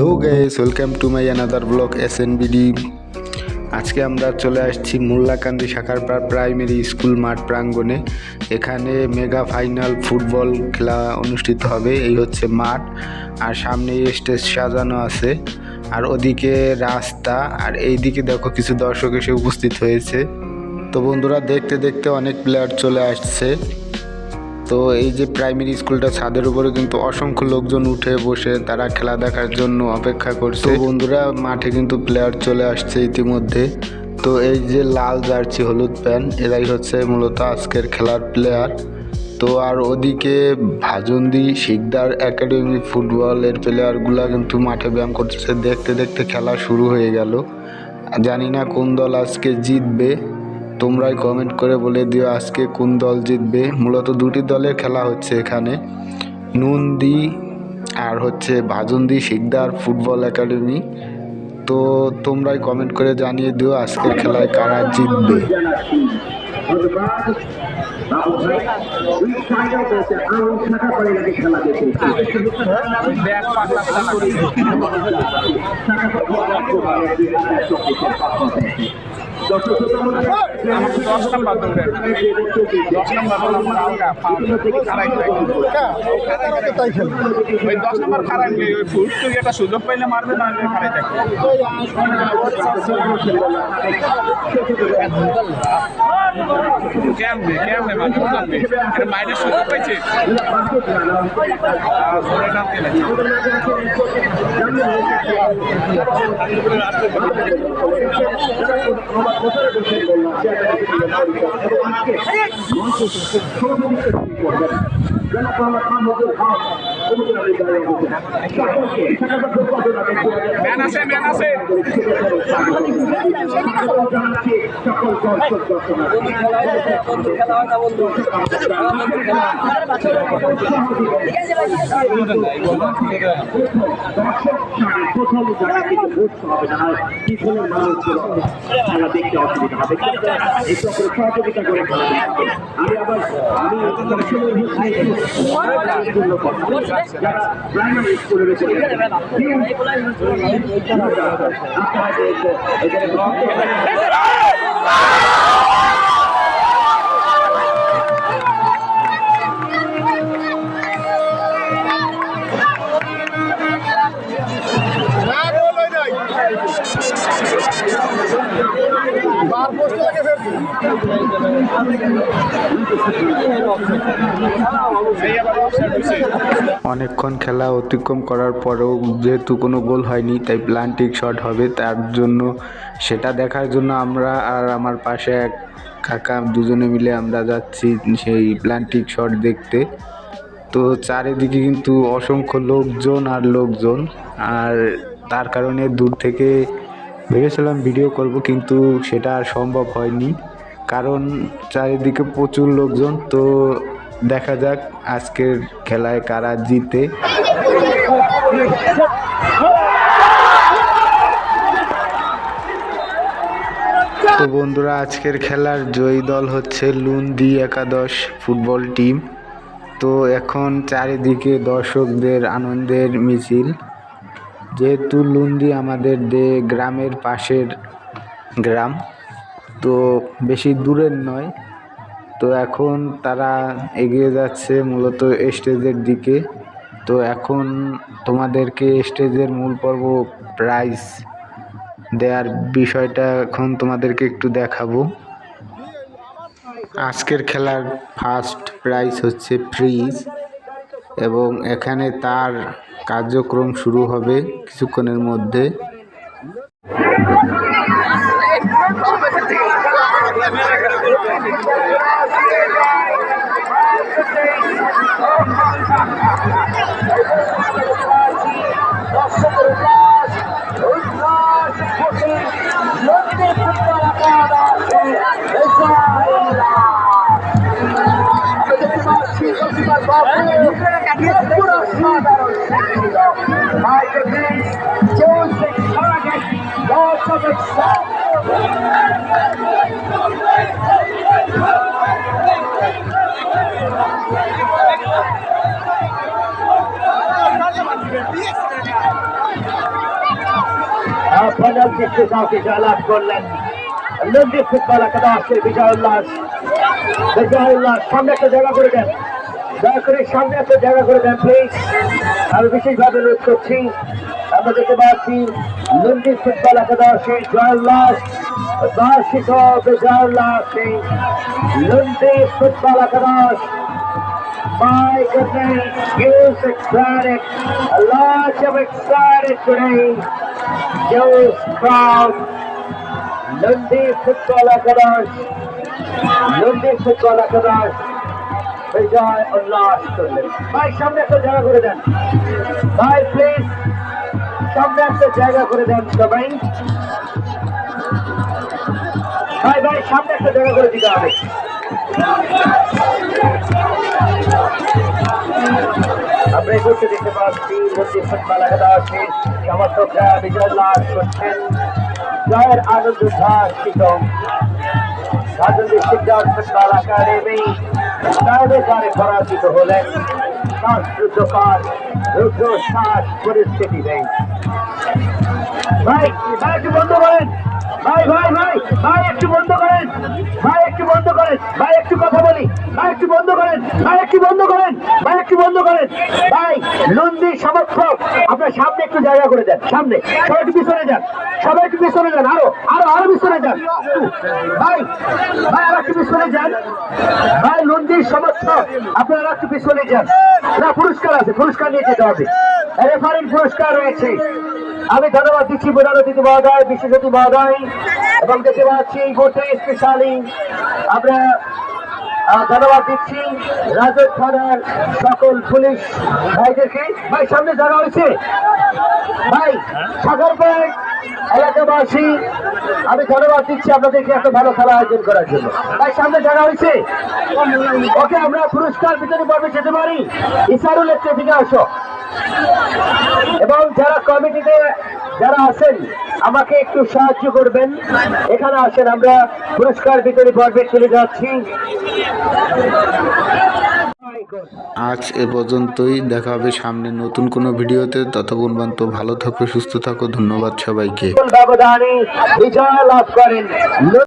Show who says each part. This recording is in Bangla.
Speaker 1: Hello guys welcome to my another blog S N BD আজকে আমরা চলে আসছি মোল্লাকান্দি শাখারপাড় প্রাইমারি স্কুল মাঠ প্রাঙ্গণে। এখানে মেগা ফাইনাল ফুটবল খেলা অনুষ্ঠিত হবে, এই হচ্ছে মাঠ। আর সামনে স্টেজ সাজানো আছে। আর ওদিকে রাস্তা, আর এইদিকে দেখো কিছু দর্শক এসে উপস্থিত হয়েছে। তো বন্ধুরা, দেখতে দেখতে অনেক প্লেয়ার চলে আসছে। তো এই যে প্রাইমারি স্কুলটা ছাদের উপরে কিন্তু অসংখ্য লোকজন উঠে বসে তারা খেলা দেখার জন্য অপেক্ষা করছে। বন্ধুরা মাঠে কিন্তু প্লেয়ার চলে আসছে ইতিমধ্যে। তো এই যে লাল জার্সি হলুদ প্যান্ট এরাই হচ্ছে মূলত আজকের খেলার প্লেয়ার তো আর ওদিকে ভাজন্দি শিকদার একাডেমি ফুটবলের প্লেয়ারগুলা কিন্তু মাঠে ব্যায়াম করতেছে। দেখতে দেখতে খেলা শুরু হয়ে গেল। জানি না কোন দল আজকে জিতবে। তোমরাই কমেন্ট করে বলে দিও আজকে কোন দল জিতবে। মূলত দুটি দলের খেলা হচ্ছে এখানে। নুনদি আর হচ্ছে ভাজন্দি শিকদার ফুটবল একাডেমি। তো তোমরাই কমেন্ট করে জানিয়ে দিও আজকের খেলায় কারা জিতবে।
Speaker 2: দশ নাম্বার দৌড়ে দশ নাম্বার হালকা ওই দশ নাম্বার খারাপ ওই ফুট তুই সুযোগ পাইলে মারবে না খারাই কেমনে কেমনে মারবে জানবে এটা মাইনের সুযোগ পাইছে। টানতে লাগে ম্যান আছে। ম্যান আছে
Speaker 3: প্রথম জায়গা থেকে বুঝতে হবে না পিছনের মানুষগুলো খেলা দেখতে অসুবিধা হবে একটু সহযোগিতা করে খেলা আমি আবার আমি যারা প্রাইমারি স্কুলে রয়েছে
Speaker 2: এই আবার পোস্ট হইছে
Speaker 1: অনেকক্ষণ খেলা অতিক্রম করার পরেও যেহেতু কোনো গোল হয়নি, তাই প্লান্টিক শট হবে, তার জন্য সেটা দেখার জন্য আমরা আর আমার পাশে এক কাকা দুজনে মিলে আমরা যাচ্ছি সেই প্লান্টিক শট দেখতে। তো চারিদিকে কিন্তু অসংখ্য লোকজন আর লোকজন, আর তার কারণে দূর থেকে ভেবেছিলাম ভিডিও করব, কিন্তু সেটা আর সম্ভব হয়নি। কারণ চারিদিকে প্রচুর লোকজন, তো দেখা যাক আজকের খেলায় কারা জিতে। তো বন্ধুরা, আজকের খেলার জয়ী দল হচ্ছে লুন্দি একাদশ ফুটবল টিম। তো এখন চারিদিকে দর্শকদের আনন্দের মিছিল। যেহেতু লুন্দি আমাদের দে গ্রামের পাশের গ্রাম, তো বেশি দূরের নয়। তো এখন তারা এগিয়ে যাচ্ছে মূলত স্টেজের দিকে। তো এখন তোমাদেরকে স্টেজের মূল পর্ব প্রাইজ দেওয়ার বিষয়টা এখন তোমাদেরকে একটু দেখাবো। আজকের খেলার ফার্স্ট প্রাইজ হচ্ছে ফ্রিজ। এবং এখানে তার কার্যক্রম শুরু হবে কিছুক্ষণের মধ্যে।
Speaker 4: Yes,
Speaker 3: পেনাল্টি শুটআউটে জয়লাভ করলেন। নন্দী ফুটবল একাদশের বিজয় উল্লাস বিজয় উল্লাস সামনে একটা জায়গা করে দেন। দয়া করে সামনে একটা জায়গা করে দেন প্লিজ আমি বিশেষভাবে অনুরোধ করছি আমরা দেখতে পাচ্ছি নন্দী ফুটবল একাদশের জয় উল্লাস বার্ষিক বিজয় উল্লাসে নন্দী ফুটবল একাদশ My goodness, Hughes excited. A lot of excited today. Hughes crowd. Lundi Football Akadosh. Lundi Football Akadosh. উল্লাস ভাই, সামনে একটা জায়গা করে দেন। ভাই প্লিজ সামনে একটা জায়গা করে দেন সবাই। ভাই ভাই, সামনে একটা জায়গা করে দিতে হবে। আমরা এই মুহূর্তে দেখতে পাচ্ছি মন্দির ফুটবল একাদশে সমর্থকরা বিজয় করছেন। জয়ের আনন্দ উল্লাস রাজনৈতিক শিক্ষক ফুটবল শ্বাস পরিস্থিতিতে ভাই ভাই, একটু বন্ধ করেন। ভাই ভাই ভাই ভাই, একটু বন্ধ করেন। ভাই, একটু বন্ধ করেন। ভাই, একটু কথা করেন, ভাই, একটু বন্ধ করেন, ভাই, একটু বন্ধ করেন। ভাই, নন্দী সমর্থক, আপনার সামনে একটু জায়গা করে দেন, সামনে। সবাই পিছনে যান, সবাই একটু পিছনে যান, আরও আরও আরও পিছনে যান। ভাই ভাই, আর একটু পিছনে যান। ভাই নন্দীর সমর্থক, আপনারা একটু পিছনে যান। না, পুরস্কার আছে, পুরস্কার নিয়ে যেতে হবে। রেফারেন্ট পুরস্কার রয়েছে। আমি ধন্যবাদ দিচ্ছি প্রধান অতিথি মহোদয় বিশেষ অতিথি মহোদয়, এবং দেখতে পাচ্ছি মুহূর্তে স্পেশালি আমরা ধন্যবাদ দিচ্ছি রাজক থানার সকল পুলিশ ভাইদেরকে। ভাই, সামনে জায়গা হয়েছে ভাই সাগরপাড় এলাকাবাসী, আমি ধন্যবাদ দিচ্ছি আপনাদেরকে এত ভালো খেলা আয়োজন করার জন্য। ভাই, সামনে জায়গা হয়েছে ওকে আমরা পুরস্কার বিতরণ পর্বে যেতে পারি। ইসারুল একটু দিকে আসো। এবং যারা কমিটিতে যারা আছেন আমাকে একটু সাহায্য করবেন। এখানে আসেন আমরা পুরস্কার বিতরণী পর্বে চলে যাচ্ছি।
Speaker 1: আজ এ পর্যন্তই দেখা হবে সামনে নতুন কোনো ভিডিওতে। ততক্ষণ পর্যন্ত ভালো থাকো সুস্থ থাকো ধন্যবাদ সবাইকে।
Speaker 3: বিজয় লাভ করেন।